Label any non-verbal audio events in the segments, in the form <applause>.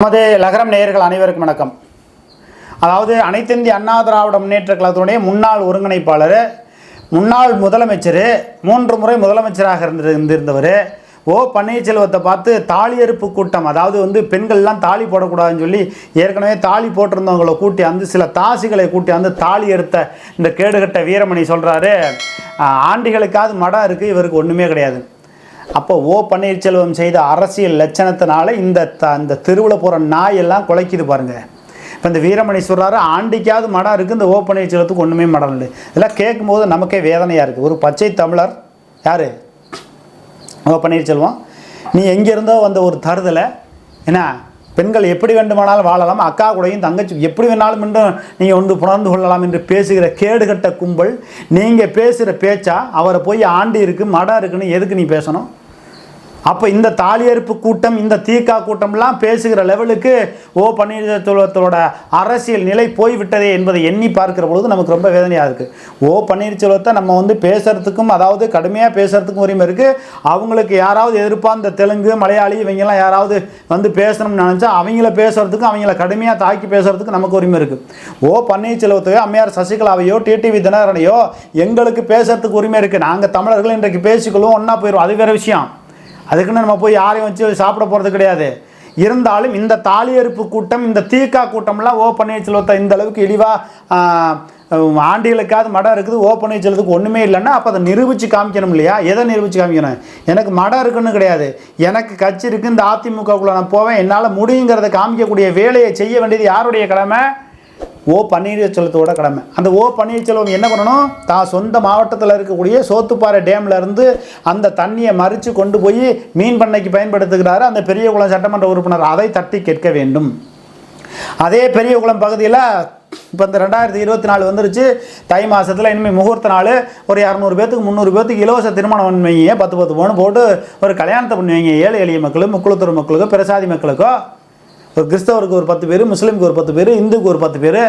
நமது லகரம் நேயர்கள் அனைவருக்கும் வணக்கம். அதாவது அனைத்திந்திய அண்ணா திராவிட முன்னேற்ற கழகத்தினுடைய முன்னாள் ஒருங்கிணைப்பாளர் முன்னாள் முதலமைச்சர் மூன்று முறை முதலமைச்சராக இருந்து இருந்திருந்தவர் ஓ பன்னீர்செல்வத்தை பார்த்து தாலியறுப்பு கூட்டம் அதாவது வந்து பெண்கள்லாம் தாலி போடக்கூடாதுன்னு சொல்லி ஏற்கனவே தாலி போட்டிருந்தவங்களை கூட்டி வந்து சில தாசிகளை கூட்டி வந்து தாலி எடுத்த இந்த கேடுகட்ட வீரமணி சொல்கிறாரு ஆண்டிகளுக்காவது மடம் இருக்குது இவருக்கு ஒன்றுமே கிடையாது. அப்போ ஓ பன்னீர்செல்வம் செய்த அரசியல் லட்சணத்தினால இந்த த இந்த தெருவில் போகிற நாய் எல்லாம் குலைக்குது பாருங்கள் இப்போ இந்த வீரமணி சொல்கிறாரு ஆண்டிக்காவது மடம் இருக்குது இந்த ஓ பன்னீர்செல்வத்துக்கு ஒன்றுமே மடம் இல்லை. இதெல்லாம் கேட்கும்போது நமக்கே வேதனையாக இருக்குது ஒரு பச்சை தமிழர் யார்? ஓ பன்னீர்செல்வம். நீ எங்கேருந்தோ வந்த ஒரு தருதலை என்ன? பெண்கள் எப்படி வேண்டுமானாலும் வாழலாம் அக்கா கூடயும் தங்கச்சி எப்படி வேணாலும் என்றும் நீங்கள் வந்து புணர்ந்து கொள்ளலாம் என்று பேசுகிற கேடுகட்ட கும்பல் நீங்கள் பேசுகிற பேச்சா அவரை போய் ஆண்டி இருக்குது மடம் இருக்குன்னு எதுக்கு நீ பேசணும்? அப்போ இந்த தாலியறுப்பு கூட்டம் இந்த தீக்கா கூட்டம்லாம் பேசுகிற லெவலுக்கு ஓ பன்னீர்செல்வத்தோட அரசியல் நிலை போய்விட்டதே என்பதை எண்ணி பார்க்கிற பொழுது நமக்கு ரொம்ப வேதனையாக இருக்குது ஓ பன்னீர்செல்வத்தை நம்ம வந்து பேசுகிறதுக்கும் அதாவது கடுமையாக பேசுகிறதுக்கும் உரிமை இருக்குது அவங்களுக்கு யாராவது எதிர்ப்பாக இந்த தெலுங்கு மலையாளி இவங்கெல்லாம் யாராவது வந்து பேசணும்னு நினச்சா அவங்கள பேசுகிறதுக்கும் அவங்கள கடுமையாக தாக்கி பேசுறதுக்கு நமக்கு உரிமை இருக்குது ஓ பன்னீர்செல்வத்தையோ அம்மையார் சசிகலாவையோ டிடிவி தினகரனையோ எங்களுக்கு பேசுகிறதுக்கு உரிமை இருக்குது நாங்கள் தமிழர்கள் இன்றைக்கு பேசிக்கொள்வோம் ஒன்றா போயிடும் அது வேறு விஷயம். அதுக்குன்னு நம்ம போய் யாரையும் வச்சு சாப்பிட போகிறது கிடையாது. இருந்தாலும் இந்த தாலியறுப்பு கூட்டம் இந்த தீக்கா கூட்டம்லாம் ஓ பன்னீர்செல்வத்தை இந்த அளவுக்கு இழிவாக ஆண்டிகளுக்காவது மடம் இருக்குது ஓ பன்னீர்செல்வத்துக்கு ஒன்றுமே இல்லைன்னா அப்போ அதை நிரூபித்து காமிக்கணும் இல்லையா? எதை நிரூபித்து காமிக்கணும்? எனக்கு மடம் இருக்குன்னு கிடையாது. எனக்கு கட்சி இருக்குது இந்த அதிமுகக்குள்ளே நான் போவேன் என்னால் முடியுங்கிறத காமிக்கக்கூடிய வேலையை செய்ய வேண்டியது யாருடைய கடமை? ஓ பன்னீர்செல்வத்தோட கடமை. அந்த ஓ பன்னீர்செல்வம் என்ன பண்ணணும்? தான் சொந்த மாவட்டத்தில் இருக்கக்கூடிய சோத்துப்பாறை டேம்லேருந்து அந்த தண்ணியை மறித்து கொண்டு போய் மீன் பண்ணைக்கு பயன்படுத்துகிறாரு அந்த பெரியகுளம் சட்டமன்ற உறுப்பினர். அதை தட்டி கேட்க வேண்டும். அதே பெரியகுளம் பகுதியில் இப்போ இந்த ரெண்டாயிரத்தி இருபத்தி நாலு வந்துருச்சு. தை மாதத்தில் இனிமேல் முகூர்த்த நாள். ஒரு இரநூறு பேத்துக்கு முந்நூறு பேத்துக்கு இலவச திருமணம் பண்ணுவீங்க பத்து பத்து போன்னு போட்டு ஒரு கல்யாணத்தை பண்ணுவீங்க. ஏழை எளிய மக்களுக்கு முக்குளத்தூர் மக்களுக்கோ பிரசாதி மக்களுக்கோ. ஒரு கிறிஸ்தவருக்கு ஒரு பத்து பேர் முஸ்லீமுக்கு ஒரு பத்து பேர் இந்துக்கு ஒரு பத்து பேர்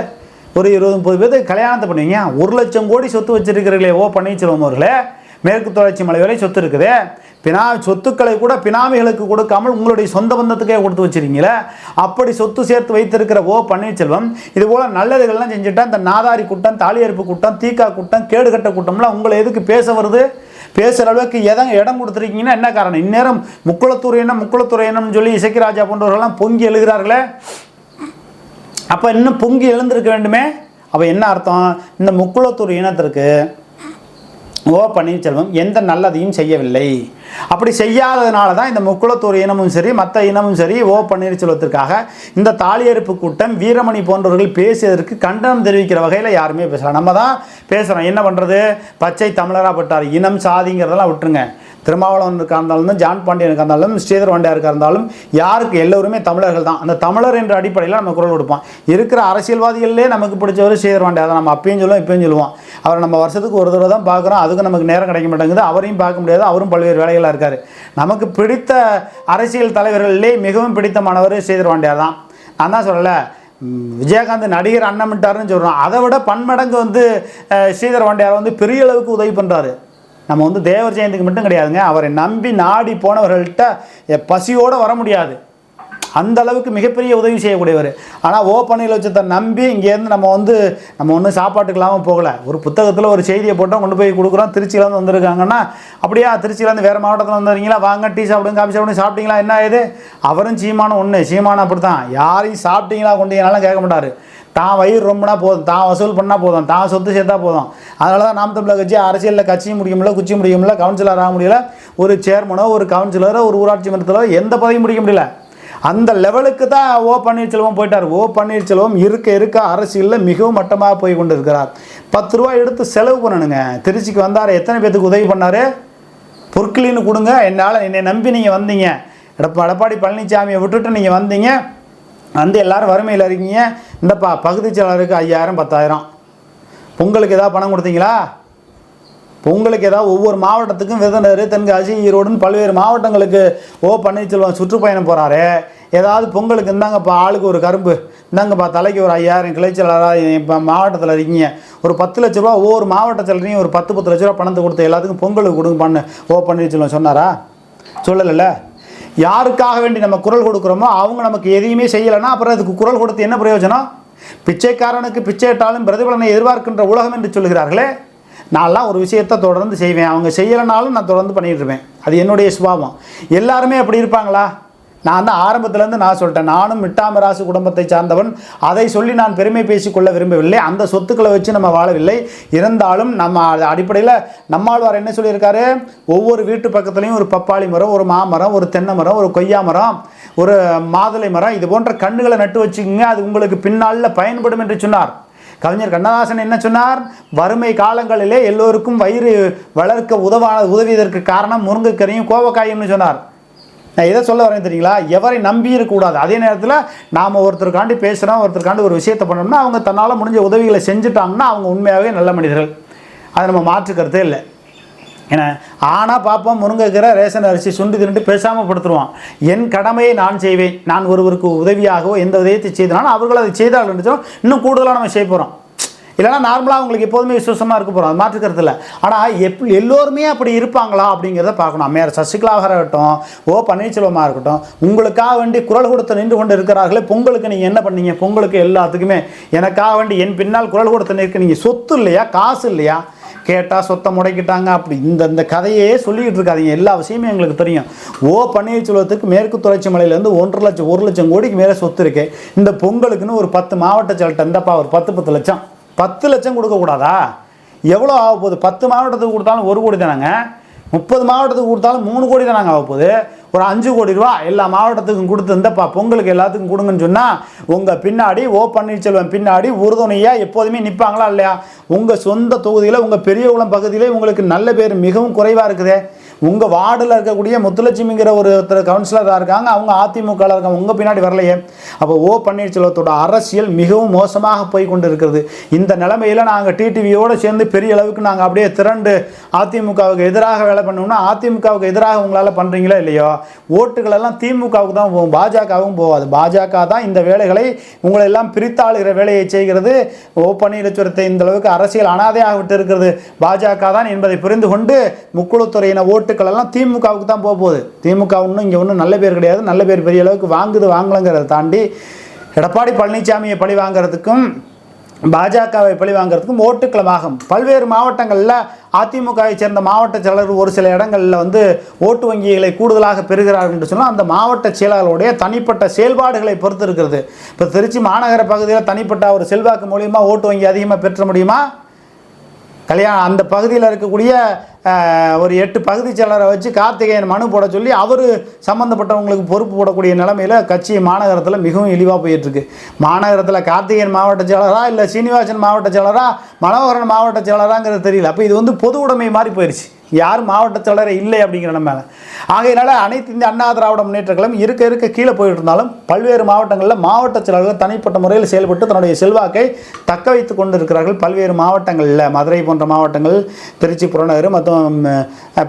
ஒரு இருபது முப்பது பேர் கல்யாணத்தை பண்ணுவீங்க. ஒரு லட்சம் கோடி சொத்து வச்சிருக்கிறீங்களே ஓ பன்னீர்செல்வம் அவர்களே. மேற்கு தொடர்ச்சி மலை வரை சொத்து இருக்குது. பினா சொத்துக்களை கூட பினாமிகளுக்கு கொடுக்காமல் உங்களுடைய சொந்த பந்தத்துக்கே கொடுத்து வச்சிருக்கீங்களே. அப்படி சொத்து சேர்த்து வைத்திருக்கிற ஓ பன்னீர்செல்வம் இது போல் நல்லதுகள்லாம் செஞ்சுட்டா இந்த நாதாரி கூட்டம் தாலியறுப்பு கூட்டம் தீக்கா கூட்டம் கேடுகட்ட கூட்டம்லாம் உங்களை எதுக்கு பேச வருது? பேசுகிற அளவுக்கு எதை இடம் கொடுத்துருக்கீங்கன்னா என்ன காரணம்? இந்நேரம் முக்குளத்தூர் இனம் முக்குளத்தூர் இனம்னு சொல்லி இசைக்கிராஜா போன்றவர்கள்லாம் பொங்கி எழுகிறார்களே? அப்போ இன்னும் பொங்கி எழுந்திருக்க வேண்டுமே? அப்போ என்ன அர்த்தம்? இந்த முக்குளத்தூர் இனத்திற்கு ஓ பன்னீர்செல்வம் எந்த நல்லதையும் செய்யவில்லை. அப்படி செய்யாததுனால தான் இந்த முக்குளத்தூர் இனமும் சரி மற்ற இனமும் சரி ஓ பன்னீர்செல்வத்திற்காக இந்த தாலியறுப்பு கூட்டம் வீரமணி போன்றவர்கள் பேசியதற்கு கண்டனம் தெரிவிக்கிற வகையில் யாருமே பேசலாம் நம்ம தான் பேசுகிறோம் என்ன பண்ணுறது பச்சை தமிழராக பட்டார் இனம் சாதிங்கிறதெல்லாம் விட்டுருங்க. திருமாவளவனுக்கு இருந்தாலும் ஜான் பாண்டியனுக்கு இருந்தாலும் ஸ்ரீதர் வண்டியாருக்காக இருந்தாலும் யாருக்கு எல்லோருமே தமிழர்கள் தான். அந்த தமிழர் என்ற அடிப்படையில் நம்ம குரல் கொடுப்போம். இருக்கிற அரசியல்வாதிகளிலே நமக்கு பிடிச்சவர் ஸ்ரீதர் வண்டியார் தான். நம்ம அப்பயும் சொல்லுவோம் இப்பயும் சொல்லுவோம். அவரை நம்ம வருஷத்துக்கு ஒரு தடவை தான் பார்க்குறோம். அதுக்கு நமக்கு நேரம் கிடைக்க மாட்டேங்குது. அவரையும் பார்க்க முடியாது. அவரும் பல்வேறு வேலைகளாக இருக்கார். நமக்கு பிடித்த அரசியல் தலைவர்களிலே மிகவும் பிடித்தமானவர் ஸ்ரீதர் வாண்டியார் தான். நான் தான் சொல்லலை. விஜயகாந்த் நடிகர் அண்ணமிட்டாருன்னு சொல்கிறோம் அதை விட பன்மடங்கு வந்து ஸ்ரீதர் வாண்டியார் வந்து பெரிய அளவுக்கு உதவி பண்ணுறாரு நம்ம வந்து தேவர் ஜெயந்திக்கு மட்டும் கிடையாதுங்க. அவரை நம்பி நாடி போனவர்கள்ட்ட எ- வர முடியாது. அந்த அளவுக்கு மிகப்பெரிய உதவி செய்யக்கூடியவர். ஆனால் ஓ பன்னீர்செல்வத்தை நம்பி இங்கேருந்து நம்ம வந்து நம்ம ஒன்றும் சாப்பாட்டுக்கு இல்லாமல் போகலை. ஒரு புத்தகத்தில் ஒரு செய்தியை போட்டோம் கொண்டு போய் கொடுக்குறோம். திருச்சியிலேருந்து வந்திருக்காங்கன்னா அப்படியா திருச்சியிலேருந்து வேறு மாவட்டத்தில் வந்துறீங்களா வாங்க டீ சாப்பிடுங்க காஃபி சாப்பிடுங்க சாப்பிட்டீங்களா? என்ன ஆகுது? அவரும் சீமானம் ஒன்று சீமானம் அப்படி தான் யாரையும் சாப்பிட்டீங்களா கொண்டீங்கனாலும் கேட்க மாட்டார். தான் வயிறு ரொம்பனா போதும் தான் வசூல் பண்ணால் போதும் தான் சொத்து சேர்த்தா போதும். அதனால தான் நாம் தமிழக கட்சி அரசியலில் கட்சியும் முடியுமில்ல குச்சி முடிக்க கவுன்சிலர் ஆக முடியல ஒரு சேர்மனோ ஒரு கவுன்சிலரோ ஒரு ஊராட்சி மன்றத்திலோ எந்த பதவியும் முடிக்க முடியல. அந்த லெவலுக்கு தான் ஓ பன்னீர்செல்வம் போயிட்டார். ஓ பன்னீர்செல்வம் இருக்க இருக்க அரசியலில் மிகவும் மட்டமாக போய் கொண்டு இருக்கிறார் பத்து ரூபா எடுத்து செலவு பண்ணணுங்க. திருச்சிக்கு வந்தார் எத்தனை பேத்துக்கு உதவி பண்ணார்? பொற்களின்னு கொடுங்க. என்னால் என்னை நம்பி நீங்கள் வந்தீங்க. எடப்பா எடப்பாடி பழனிசாமியை விட்டுட்டு நீங்கள் வந்தீங்க. வந்து எல்லோரும் வறுமையில் இருக்கீங்க. இந்தப்பா பகுதி செயலாளருக்கு ஐயாயிரம் பத்தாயிரம். பொங்கலுக்கு ஏதாவது பணம் கொடுத்தீங்களா? பொங்கலுக்கு ஏதாவது ஒவ்வொரு மாவட்டத்துக்கும் விருதுநகர் தென்காசி ஈரோடுன்னு பல்வேறு மாவட்டங்களுக்கு ஓ பன்னீர்செல்வம் சுற்றுப்பயணம் போகிறாரு ஏதாவது பொங்கலுக்கு இந்தாங்கப்பா ஆளுக்கு ஒரு கரும்பு. இந்தாங்கப்பா தலைக்கு ஒரு ஐயாயிரம் கிளைச்சலாளராக இப்போ மாவட்டத்தில் இருக்கீங்க. ஒரு பத்து லட்ச ரூபா ஒவ்வொரு மாவட்டத்திலையும் ஒரு பத்து பத்து லட்ச ரூபா பணத்தை கொடுத்து எல்லாத்துக்கும் பொங்கலுக்கு கொடுங்க பண்ணு ஓ பன்னீர்செல்வம் சொன்னாரா? சொல்லலைல்ல? யாருக்காக வேண்டி நம்ம குரல் கொடுக்குறோமோ அவங்க நமக்கு எதையுமே செய்யலைன்னா அப்புறம் அதுக்கு குரல் கொடுத்து என்ன பிரயோஜனம்? பிச்சைக்காரனுக்கு பிச்சையிட்டாலும் பிரதிபலனை எதிர்பார்க்கின்ற உலகம் என்று சொல்கிறார்களே நான்லாம் ஒரு விஷயத்தை தொடர்ந்து செய்வேன். அவங்க செய்யலைனாலும் நான் தொடர்ந்து பண்ணிட்டு இருப்பேன். அது என்னுடைய சுபாவம். எல்லாருமே அப்படி இருப்பாங்களா? நான் தான் ஆரம்பத்திலேருந்து நான் சொல்லிட்டேன். நானும் மிட்டாமராசு குடும்பத்தை சார்ந்தவன். அதை சொல்லி நான் பெருமை பேசிக்கொள்ள விரும்பவில்லை. அந்த சொத்துக்களை வச்சு நம்ம வாழவில்லை. இருந்தாலும் நம்ம அடிப்படையில் நம்மாழ்வார் என்ன சொல்லியிருக்காரு? ஒவ்வொரு வீட்டு பக்கத்துலேயும் ஒரு பப்பாளி மரம் ஒரு மாமரம் ஒரு தென்னை மரம் ஒரு கொய்யா மரம் ஒரு மாதுளை மரம் இது போன்ற கண்ணுகளை நட்டு வச்சுக்கோங்க. அது உங்களுக்கு பின்னாளில் பயன்படும் என்று சொன்னார். கவிஞர் கண்ணதாசன் என்ன சொன்னார்? வறுமை காலங்களிலே எல்லோருக்கும் வயிறு வளர்க்க உதவா உதவியதற்கு காரணம் முருங்கைக்கரையும் கோவக்காயும்னு சொன்னார். நான் எதை சொல்ல வரேன் தெரியுங்களா? எவரை நம்பி அதே நேரத்தில் நாம் ஒருத்தருக்காண்டி பேசுகிறோம் ஒருத்தருக்காண்டி ஒரு விஷயத்தை பண்ணோம்னா அவங்க தன்னால் முடிஞ்ச உதவிகளை செஞ்சுட்டாங்கன்னா அவங்க உண்மையாகவே நல்ல மனிதர்கள். அதை நம்ம மாற்றுக்கிறதே இல்லை. ஏன்னா ஆனால் பார்ப்போம் முருங்கைக்கீரை ரேஷன் அரிசி சுண்டு திருண்டு பேசாமல் படுத்துருவான். என் கடமையை நான் செய்வேன். நான் ஒருவருக்கு உதவியாகவோ எந்த உதவியத்தை செய்தனாலும் அவர்கள் அதை செய்தார்கள் இன்னும் கூடுதலாக நம்ம செய்ய போகிறோம் இல்லைனா நார்மலாக அவங்களுக்கு எப்போதுமே விசுவாசமாக இருக்க போகிறோம் அது மாற்றுக்கிறது ஆனால் எப் எல்லோருமே அப்படி இருப்பாங்களா அப்படிங்கிறத பார்க்கணும். அம்மையார் சசிகலாவாக இருக்கட்டும் ஓ பன்னீர்செல்வமாக இருக்கட்டும் உங்களுக்காக வேண்டி குரல் கொடுத்து நின்று கொண்டு இருக்கிறார்களே பொங்கலுக்கு நீங்கள் என்ன பண்ணீங்க? பொங்கலுக்கு எல்லாத்துக்குமே. எனக்காக வேண்டி என் பின்னால் குரல் கொடுத்து நிற்க நீங்கள் சொத்து இல்லையா? காசு இல்லையா? கேட்டால் சொத்தை முடக்கிட்டாங்க அப்படி. இந்த இந்த கதையே சொல்லிக்கிட்டு இருக்காதீங்க. எல்லா விஷயமும் எங்களுக்கு தெரியும். ஓ பன்னீர்செல்வத்துக்கு மேற்கு தொடர்ச்சி மலையிலேருந்து ஒன்றரை லட்சம் ஒரு லட்சம் கோடிக்கு மேலே சொத்து இருக்கு. இந்த பொங்கலுக்குன்னு ஒரு பத்து மாவட்ட செயல்கிட்ட இந்தப்பா ஒரு பத்து பத்து லட்சம். பத்து லட்சம் கொடுக்கக்கூடாதா? எவ்வளோ ஆக போகுது? பத்து மாவட்டத்துக்கு கொடுத்தாலும் ஒரு கோடி தானேங்க. முப்பது மாவட்டத்துக்கு கொடுத்தாலும் மூணு கோடி தானாங்க ஆக போகுது. ஒரு அஞ்சு கோடி ரூபா எல்லா மாவட்டத்துக்கும் கொடுத்து இந்தப்பா பொங்கலுக்கு எல்லாத்துக்கும் கொடுங்கன்னு சொன்னால் உங்கள் பின்னாடி ஓ பன்னீர்செல்வம் பின்னாடி உறுதுணையாக எப்போதுமே நிற்பாங்களா இல்லையா? உங்கள் சொந்த தொகுதியில் உங்கள் பெரியகுளம் பகுதியிலே உங்களுக்கு நல்ல பேர் மிகவும் குறைவாக இருக்குதே. உங்கள் வார்டில் இருக்கக்கூடிய முத்துலட்சுமிங்கிற ஒரு ஒருத்தர் கவுன்சிலராக இருக்காங்க. அவங்க அதிமுகவில் இருக்காங்க உங்கள் பின்னாடி வரலையே. அப்போ ஓ பன்னீர்செல்வத்தோட அரசியல் மிகவும் மோசமாக போய் கொண்டு இருக்கிறது இந்த நிலைமையில் நாங்கள் டிடிவியோடு சேர்ந்து பெரிய அளவுக்கு நாங்கள் அப்படியே திரண்டு அதிமுகவுக்கு எதிராக வேலை பண்ணோம்னா அதிமுகவுக்கு எதிராக உங்களால் பண்ணுறீங்களா இல்லையோ? ஓட்டுகள் எல்லாம் திமுகவுக்கு தான் போகும் பாஜகவும் போகாது. பாஜக தான் இந்த வேலைகளை உங்களை எல்லாம் பிரித்தாளுகிற வேலையை செய்கிறது. ஓ பன்னீர்செல்வத்தை இந்த அளவுக்கு அரசியல் அனாதையாக விட்டு இருக்கிறது. பாஜக தான் என்பதை புரிந்து கொண்டு முக்குளத்துறையின ஓட்டுக்கள் எல்லாம் திமுகவுக்கு தான் போக போகுது. திமுக ஒன்றும் இங்கே ஒன்றும் நல்ல பேர் கிடையாது. நல்ல பேர் பெரிய அளவுக்கு வாங்குது வாங்கலைங்கிறத தாண்டி எடப்பாடி பழனிசாமியை பழி வாங்குறதுக்கும் பாஜகவை பழி வாங்குறதுக்கும் ஓட்டுக்களமாகும். பல்வேறு மாவட்டங்களில் அதிமுகவை சேர்ந்த மாவட்ட செயலர் ஒரு சில இடங்களில் வந்து ஓட்டு வங்கிகளை கூடுதலாக பெறுகிறார்கள் என்று சொன்னால் அந்த மாவட்ட செயலாளருடைய தனிப்பட்ட செயல்பாடுகளை பொறுத்து இருக்கிறது. இப்போ திருச்சி மாநகர பகுதியில் தனிப்பட்ட ஒரு செல்வாக்கு மூலியமாக ஓட்டு வங்கி அதிகமாக பெற்ற முடியுமா? கல்யாணம் அந்த பகுதியில் இருக்கக்கூடிய ஒரு எட்டு பகுதி செயலரை வச்சு கார்த்திகேயன் மனு போட சொல்லி அவர் சம்மந்தப்பட்டவங்களுக்கு பொறுப்பு போடக்கூடிய நிலமையில் கட்சி மாநகரத்தில் மிகவும் இழிவாக போயிட்டுருக்கு. மாநகரத்தில் கார்த்திகேயன் மாவட்ட செயலரா இல்லை சீனிவாசன் மாவட்ட செயலரா மனோகரன் மாவட்ட செயலராங்கிறது தெரியல. அப்போ இது வந்து பொது உடைமை மாதிரி போயிடுச்சு யார் மாவட்ட செயலரே இல்லை அப்படிங்கிற நம்ம. ஆகையினால அனைத்து இந்த அண்ணா திராவிட முன்னேற்ற கழகம் இருக்க இருக்க கீழே போயிட்டு இருந்தாலும் பல்வேறு மாவட்டங்களில் மாவட்ட செயலர்கள் தனிப்பட்ட முறையில் செயல்பட்டு தன்னுடைய செல்வாக்கை தக்க வைத்து கொண்டு இருக்கிறார்கள் பல்வேறு மாவட்டங்களில் மதுரை போன்ற மாவட்டங்கள் திருச்சி புறநகர் மற்றும்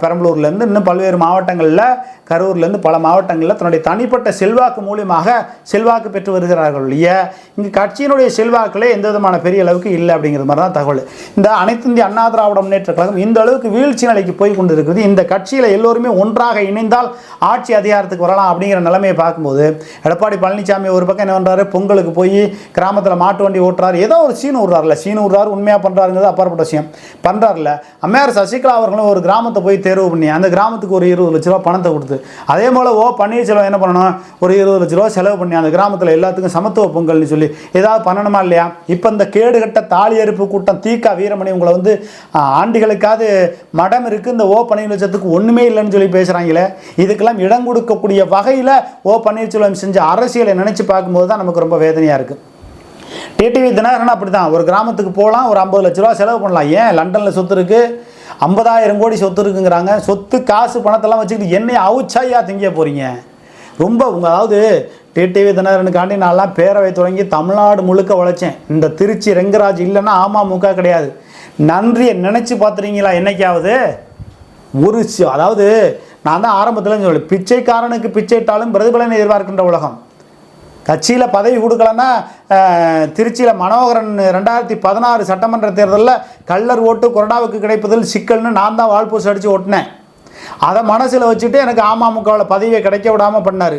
பெரம்பலூர்லேருந்து இன்னும் பல்வேறு மாவட்டங்களில் கரூர்லேருந்து பல மாவட்டங்களில் தன்னுடைய தனிப்பட்ட செல்வாக்கு மூலியமாக செல்வாக்கு பெற்று வருகிறார்கள் இல்லையா இங்கே கட்சியினுடைய செல்வாக்களே எந்த விதமான பெரிய அளவுக்கு இல்லை அப்படிங்கிற மாதிரி தான் தகவல். இந்த அனைத்து இந்திய அண்ணா திராவிட முன்னேற்ற கழகம் இந்த அளவுக்கு வீழ்ச்சி நிலைக்கு போய் கொண்டு இருக்குது இந்த கட்சியில் எல்லோருமே ஒன்றாக இணைந்தால் ஆட்சி அதிகாரத்துக்கு வரலாம் அப்படிங்கிற நிலைமையை பார்க்கும்போது எடப்பாடி பழனிசாமி ஒரு பக்கம் என்ன பண்ணுறாரு பொங்கலுக்கு போய் கிராமத்தில் மாட்டு வண்டி ஓட்டுறாரு. ஏதோ ஒரு சீன் விட்றாருல சீன் விடுறாரு உண்மையாக பண்ணுறாருங்கிறது அப்பாற்பட்ட விஷயம். பண்ணுறாருல அம்மையார் சசிகலா அவர்களும் ஒரு கிராமத்தை போய் தேர்வு பண்ணி அந்த கிராமத்துக்கு ஒரு இருபது லட்ச ரூபா பணத்தை கொடுத்து அதே போல் ஓ பன்னீர்செல்வம் என்ன பண்ணணும்? ஒரு இருபது லட்ச ரூபா செலவு பண்ணி அந்த கிராமத்தில் எல்லாத்துக்கும் சமத்துவ பொங்கல்னு சொல்லி ஏதாவது பண்ணணுமா இல்லையா? இப்போ இந்த கேடுகட்ட தாலி அறுப்பு கூட்டம் தீக்கா வீரமணி உங்களை வந்து ஆண்டுகளுக்காவது மடம் இருக்குது இந்த ஓ பன்னீர்செல்வத்துக்கு ஒன்றுமே இல்லைன்னு சொல்லி பேசுகிறாங்களே இதுக்கெல்லாம் இடம் கொடுக்கக்கூடிய வகையில் ஓ பன்னீர்செல்வம் செஞ்ச அரசியலை நினச்சி பார்க்கும்போது தான் நமக்கு ரொம்ப வேதனையாக இருக்குது டிடிவி தினகரன் அப்படி தான் ஒரு கிராமத்துக்கு போகலாம் ஒரு ஐம்பது லட்ச ரூபா செலவு பண்ணலாம். ஏன்? லண்டனில் சொத்து இருக்குது ஐம்பதாயிரம் கோடி சொத்து இருக்குங்கிறாங்க. சொத்து காசு பணத்தெல்லாம் வச்சுக்கிட்டு என்னைய அவுச்சாயா திங்க போகிறீங்க ரொம்ப உங்கள் அதாவது டிடிவி தினகரனுக்காண்டி நான்லாம் பேரவை தொடங்கி தமிழ்நாடு முழுக்க உழைச்சேன். இந்த திருச்சி ரெங்கராஜ் இல்லைன்னா அமமுக கிடையாது. நன்றியை நினச்சி பார்த்துறீங்களா என்னைக்காவது? ஒரு அதாவது நான் தான் ஆரம்பத்தில் சொல்லி பிச்சைக்காரனுக்கு பிச்சைட்டாலும் பிரதிபலனை எதிர்பார்க்கின்ற உலகம். கட்சியில் பதவி கொடுக்கலன்னா திருச்சியில் மனோகரன் ரெண்டாயிரத்தி பதினாறு சட்டமன்ற தேர்தலில் கள்ளர் ஓட்டு கொரடாவுக்கு கிடைப்பதில் சிக்கல்னு நான் தான் வால்பூஸ் அடித்து ஓட்டினேன் அதை மனசில் வச்சுட்டு எனக்கு அமமுகவில் பதவியை கிடைக்க விடாமல் பண்ணார்.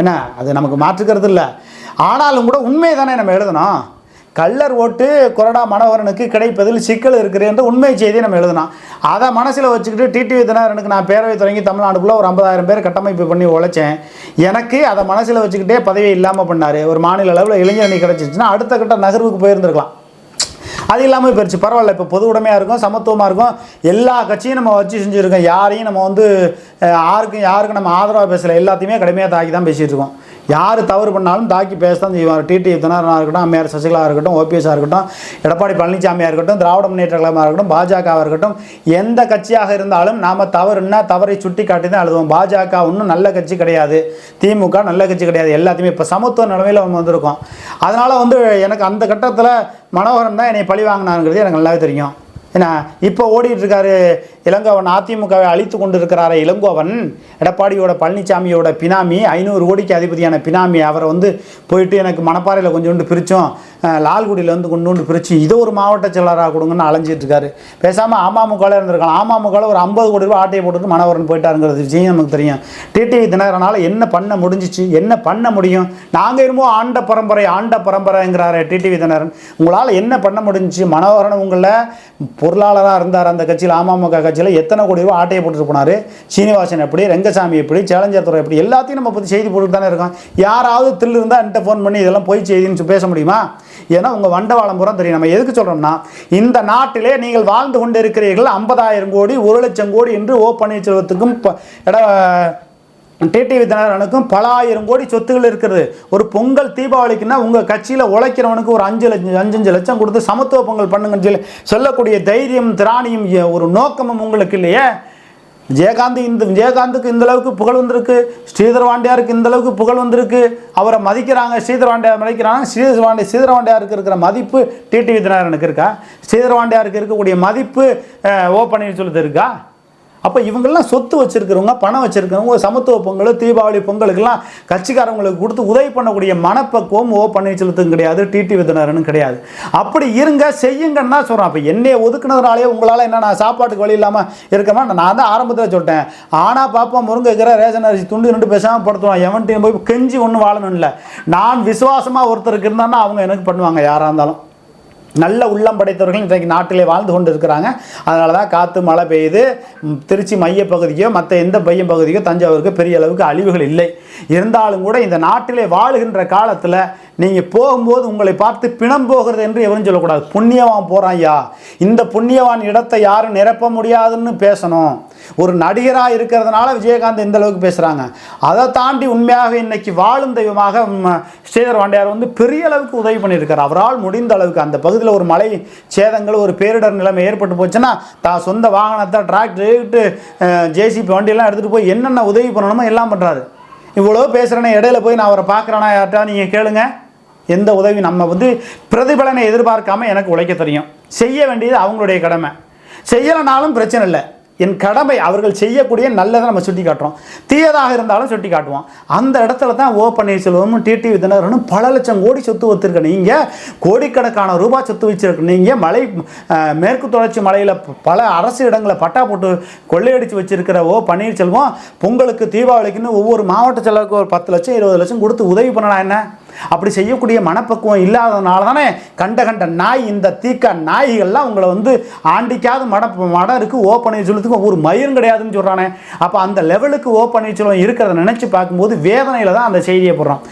என்ன? அது நமக்கு மாற்றுக்கிறது இல்லை. ஆனாலும் கூட உண்மையை தானே நம்ம எழுதணும். கள்ளர் ஓட்டு கொரடா மனோகரனுக்கு கிடைப்பதில் சிக்கல் இருக்குது என்று உண்மை செய்தியை நம்ம எழுதணும் அதை மனசில் வச்சுக்கிட்டு டிடிவி தினகரனுக்கு நான் பேரவை தொடங்கி தமிழ்நாடுக்குள்ளே ஒரு ஐம்பதாயிரம் பேர் கட்டமைப்பு பண்ணி உழைச்சேன். எனக்கு அதை மனசில் வச்சுக்கிட்டே பதவி இல்லாமல் பண்ணார். ஒரு மாநில அளவில் இளைஞரணி கிடச்சிச்சுன்னா அடுத்த கட்ட நகர்வுக்கு போயிருந்துருக்கலாம். அது இல்லாமல் போயிடுச்சு பரவாயில்ல இப்போ பொது உடைமையாக இருக்கும் சமத்துவமாக இருக்கும். எல்லா கட்சியும் நம்ம வச்சு செஞ்சுருக்கோம் யாரையும் நம்ம வந்து யாருக்கும் யாருக்கும் நம்ம ஆதரவாக பேசலை. எல்லாத்தையுமே கடுமையாக தாக்கி தான் பேசிகிட்டு இருக்கோம். யார் தவறு பண்ணாலும் தாக்கி பேச தான் செய்வார் டிடிவி தினகரனாக இருக்கட்டும் அம்மையார் சசிகலா இருக்கட்டும் ஓபிஎஸ்ஸாக இருக்கட்டும் எடப்பாடி பழனிசாமியாக இருக்கட்டும் திராவிட முன்னேற்ற கழகமாக இருக்கட்டும் பாஜகவாக இருக்கட்டும் எந்த கட்சியாக இருந்தாலும் நாம் தவறுன்னா தவறை சுட்டி காட்டி தான் எழுதுவோம். பாஜக ஒன்றும் நல்ல கட்சி கிடையாது. திமுக நல்ல கட்சி கிடையாது. எல்லாத்தையுமே இப்போ சமத்துவ நிலைமையில் அவங்க வந்திருக்கோம். அதனால் வந்து எனக்கு அந்த கட்டத்தில் மனோகரன் தான் என்னை பழி வாங்கினாங்கிறது எனக்கு நல்லாவே தெரியும். ஏன்னா இப்போ ஓடிட்டுருக்காரு இளங்கோவன் அதிமுகவை அழித்து கொண்டு இருக்கிறாரே இளங்கோவன். எடப்பாடியோட பழனிசாமியோட பினாமி ஐநூறு கோடிக்கு அதிபதியான பினாமி அவரை வந்து போயிட்டு எனக்கு மணப்பாறையில் கொஞ்சோண்டு பிரித்தோம் லால்குடியில் வந்து கொண்டு பிரித்து இது ஒரு மாவட்ட செயலராக கொடுங்கன்னு அலைஞ்சிட்ருக்காரு. பேசாமல் அமமுகவில் இருந்திருக்கலாம். அமமுகவில் ஒரு ஐம்பது கோடி ரூபாய் ஆட்டையை போட்டுட்டு மணவரன் போயிட்டாருங்கிறது விஷயம் நமக்கு தெரியும். டிடிவி தினகரனால் என்ன பண்ண முடிஞ்சிச்சு? என்ன பண்ண முடியும்? நாங்கள் இருமோ ஆண்ட பரம்பரை ஆண்ட பரம்பரைங்கிறாரு டிடிவி தினகரன். உங்களால் என்ன பண்ண முடிஞ்சுச்சு? மனோகரன் உங்களை பொருளாளராக இருந்தார் அந்த கட்சியில் அமமுக கட்சியில் எத்தனை கோடி ஆட்டையை போட்டுட்டு போனார்? சீனிவாசன் எப்படி ரெங்கசாமி எப்படி சேலஞ்சர் துறை எப்படி எல்லாத்தையும் நம்ம பற்றி செய்தி போட்டுட்டு தானே இருக்கோம். யாராவது தில் இருந்தால் என்கிட்ட ஃபோன் பண்ணி இதெல்லாம் போய் செய்தின்னு சொல்லி பேச முடியுமா? ஏன்னா உங்கள் வண்டவாளம் புறம் தெரியும். நம்ம எதுக்கு சொல்கிறோம்னா இந்த நாட்டிலே நீங்கள் வாழ்ந்து கொண்டு இருக்கிறீர்கள் ஐம்பதாயிரம் கோடி ஒரு லட்சம் கோடி என்று ஓ பன்னீர்செல்வத்துக்கும் இட டிடிவி தினகரனுக்கும் பல ஆயிரம் கோடி சொத்துகள் இருக்கிறது ஒரு பொங்கல் தீபாவளிக்குன்னா உங்கள் கட்சியில் உழைக்கிறவனுக்கு ஒரு அஞ்சு லட்சம் அஞ்சஞ்சு லட்சம் கொடுத்து சமத்துவ பொங்கல் பண்ணுங்கன்னு சொல்லி சொல்லக்கூடிய தைரியம் திராணியும் ஒரு நோக்கமும் உங்களுக்கு இல்லையே? ஜெயகாந்த் இந்த ஜெயகாந்துக்கு இந்த அளவுக்கு புகழ் வந்திருக்கு. ஸ்ரீதர் வாண்டியாருக்கு இந்த அளவுக்கு புகழ் வந்திருக்கு. அவரை மதிக்கிறாங்க ஸ்ரீதர் வாண்டியார் மதிக்கிறாங்க. ஸ்ரீதர் வாண்டிய ஸ்ரீதர் வாண்டியாருக்கு இருக்கிற மதிப்பு டிடிவி தினகரனுக்கு இருக்கா? ஸ்ரீதர் வாண்டியாருக்கு இருக்கக்கூடிய மதிப்பு ஓ பன்னீர்செல்வத்துக்கு இருக்கா? அப்போ இவங்கெல்லாம் சொத்து வச்சுருக்கிறவங்க பணம் வச்சுருக்கிறவங்க சமத்துவ பொங்கல் தீபாவளி பொங்கலுக்கெல்லாம் கட்சிக்காரங்களுக்கு கொடுத்து உதவி பண்ணக்கூடிய மனப்பக்குவம் ஓ பன்னீர்செல்வத்துக்கும் கிடையாது டிடி விதனரனும் கிடையாது. அப்படி இருங்க செய்யுங்கன்னு தான் சொல்கிறேன் அப்போ என்னையை ஒதுக்குனதுனாலே உங்களால் என்ன நான் சாப்பாட்டுக்கு வழி இல்லாமல் இருக்கமா நான் தான் ஆரம்பத்தில் சொல்லிட்டேன். ஆனால் பாப்பா முருங்கைக்கிற ரேஷன் அரிசி துண்டு நின்று பேசாமல் படுத்துவான் எவன்ட்டையும் போய் கெஞ்சி ஒன்றும் வாழணும் இல்லை நான் விசுவாசமாக ஒருத்தருக்கு இருந்தான்னா அவங்க எனக்கு பண்ணுவாங்க யாராக இருந்தாலும். நல்ல உள்ளம் படைத்தவர்கள் இன்றைக்கு நாட்டிலே வாழ்ந்து கொண்டு இருக்கிறாங்க அதனால தான் காற்று மழை பெய்யுது. திருச்சி மையப்பகுதிக்கோ மற்ற எந்த மையம் பகுதிக்கோ தஞ்சாவூருக்கு பெரிய அளவுக்கு அழிவுகள் இல்லை. இருந்தாலும் கூட இந்த நாட்டிலே வாழுகின்ற காலத்தில் நீங்கள் போகும்போது உங்களை பார்த்து பிணம் போகிறது என்று எவரும் சொல்லக்கூடாது. புண்ணியவான் போகிறான் ஐயா. இந்த புண்ணியவான் இடத்தை யாரும் நிரப்ப முடியாதுன்னு பேசணும். ஒரு நடிகராக இருக்கிறதுனால விஜயகாந்த் இந்த அளவுக்கு பேசுகிறாங்க அதை தாண்டி உண்மையாக இன்னைக்கு வாழும் தெய்வமாக ஸ்ரீதர் வாண்டியார் வந்து பெரிய அளவுக்கு உதவி பண்ணியிருக்கார். அவரால் முடிந்த அளவுக்கு அந்த பகுதியில் ஒரு மலை சேதங்கள் ஒரு பேரிடர் நிலைமை ஏற்பட்டு போச்சுன்னா தான் சொந்த வாகனத்தை டிராக்டர் ஜேசிபி வண்டியெல்லாம் எடுத்துகிட்டு போய் என்னென்ன உதவி பண்ணணுமோ எல்லாம் பண்ணுறாரு இவ்வளோ பேசுகிறேனே இடையில போய் நான் அவரை பார்க்குறேனா யார்ட்டா நீங்கள் கேளுங்க. எந்த உதவி? நம்ம வந்து பிரதிபலனை எதிர்பார்க்காம எனக்கு உழைக்க தெரியும். செய்ய வேண்டியது அவங்களுடைய கடமை. செய்யலைனாலும் பிரச்சனை இல்லை. என் கடமை அவர்கள் செய்யக்கூடிய நல்லதை நம்ம சுட்டி காட்டுறோம். தீயதாக இருந்தாலும் சுட்டி காட்டுவோம். அந்த இடத்துல தான் ஓ பன்னீர்செல்வமும் டிடி தினகரனும் பல லட்சம் கோடி சொத்து வச்சிருக்க நீங்கள் கோடிக்கணக்கான ரூபாய் சொத்து வச்சிருக்க நீங்கள் மலை மேற்கு தொடர்ச்சி மலையில் பல அரசு இடங்களை பட்டா போட்டு கொள்ளையடித்து வச்சிருக்கிற ஓ பன்னீர்செல்வம் பொங்கலுக்கு தீபாவளிக்குன்னு ஒவ்வொரு மாவட்ட செலவுக்கு ஒரு பத்து லட்சம் இருபது லட்சம் கொடுத்து உதவி பண்ணலாம் என்ன? அப்படி செய்யக்கூடிய மனப்பக்குவம் இல்லாததுனால தானே கண்ட கண்ட நாய் இந்த தீக்க நாய்கள்லாம் உங்களை வந்து ஆண்டிக்காத மட மடம் இருக்குது ஓ பன்னீர்செல்வத்துக்கு ஒரு மயிரும் கிடையாதுன்னு சொல்கிறானே அப்போ அந்த லெவலுக்கு ஓ பன்னீர்செல்வம் இருக்கிறத நினச்சி பார்க்கும்போது வேதனையில் தான் அந்த செய்தியை போடுறான்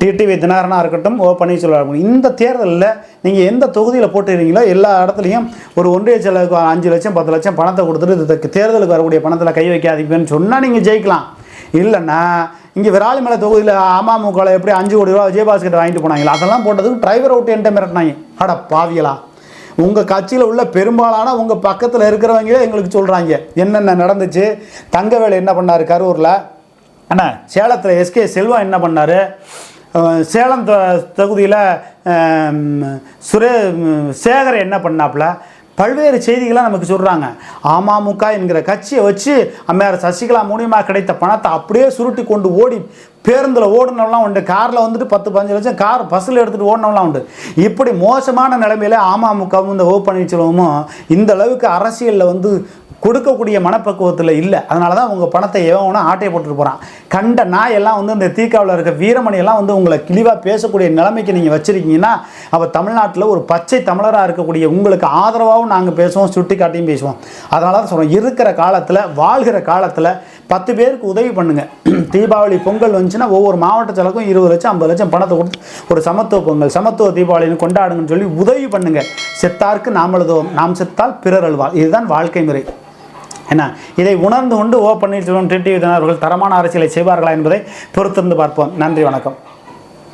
டிடிவி தினகரனாக இருக்கட்டும் ஓ பன்னீர்செல்வம் இருக்கட்டும். இந்த தேர்தலில் நீங்கள் எந்த தொகுதியில் போட்டுறீங்களோ எல்லா இடத்துலையும் ஒரு ஒன்றிய செலவுக்கு அஞ்சு லட்சம் பத்து லட்சம் பணத்தை கொடுத்துட்டு இதுக்கு தேர்தலுக்கு வரக்கூடிய பணத்தில் கை வைக்காதீங்கன்னு சொன்னால் நீங்கள் ஜெயிக்கலாம் இல்லைன்னா இங்கே விராலிமலை தொகுதியில் அமமுகவில் எப்படி அஞ்சு கோடி ரூபா விஜயபாஸ்கர் வாங்கிட்டு போனாங்களா? அதெல்லாம் போட்டதுக்கு டிரைவர் அவுட் என்கிட்ட மிரட்டினாங்க. அட பாவியலா உங்கள் கட்சியில் உள்ள பெரும்பாலான உங்கள் பக்கத்தில் இருக்கிறவங்களே எங்களுக்கு சொல்கிறாங்க என்னென்ன நடந்துச்சு? தங்கவேலு என்ன பண்ணார் கரூரில்? அண்ணா சேலத்தில் எஸ்கே செல்வம் என்ன பண்ணார்? சேலம் தொகுதியில் சுரே சேகர் என்ன பண்ணாப்புல? பல்வேறு செய்திகளை நமக்கு சொல்கிறாங்க அமமுக என்கிற கட்சியை வச்சு அம்மையார் சசிகலா மூலியமாக கிடைத்த பணத்தை அப்படியே சுருட்டி கொண்டு ஓடி பேருந்தில் ஓடினவெல்லாம் உண்டு. காரில் வந்துட்டு பத்து பதினஞ்சு லட்சம் கார் பஸ்ஸில் எடுத்துகிட்டு ஓடினவெல்லாம் உண்டு. இப்படி மோசமான நிலைமையில் அமமுகவும் இந்த ஓ பன்னீர்செல்வமும் இந்த அளவுக்கு அரசியலில் வந்து கொடுக்கக்கூடிய மனப்பக்குவத்தில் இல்லை. அதனால தான் உங்கள் பணத்தை எவனா ஆட்டையை போட்டுட்டு போகிறான் கண்ட நாய் எல்லாம் வந்து இந்த தீக்காவில் இருக்க வீரமணியெல்லாம் வந்து உங்களை கிழிவாக பேசக்கூடிய நிலைமைக்கு நீங்கள் வச்சுருக்கீங்கன்னா அவள் தமிழ்நாட்டில் ஒரு பச்சை தமிழராக இருக்கக்கூடிய உங்களுக்கு ஆதரவாகவும் நாங்கள் பேசுவோம் சுட்டி காட்டியும் பேசுவோம். அதனால தான் சொல்கிறோம் இருக்கிற காலத்தில் வாழ்கிற காலத்தில் பத்து பேருக்கு உதவி பண்ணுங்கள் <clears throat> தீபாவளி பொங்கல் வந்துச்சுன்னா ஒவ்வொரு மாவட்ட செலவுக்கும் இருபது லட்சம் ஐம்பது லட்சம் பணத்தை கொடுத்து ஒரு சமத்துவ பொங்கல் சமத்துவ தீபாவளின்னு கொண்டாடுங்கன்னு சொல்லி உதவி பண்ணுங்கள் செத்தார்க்கு நாம் நாம் செத்தால் பிறர் அழுவார். இதுதான் வாழ்க்கை முறை. என்ன? இதை உணர்ந்து கொண்டு ஓ பன்னீர்செல்வம் டிடிவி தினகரன் அவர்கள் தரமான அரசியலை செய்வார்களா என்பதை பொறுத்திருந்து பார்ப்போம். நன்றி வணக்கம்.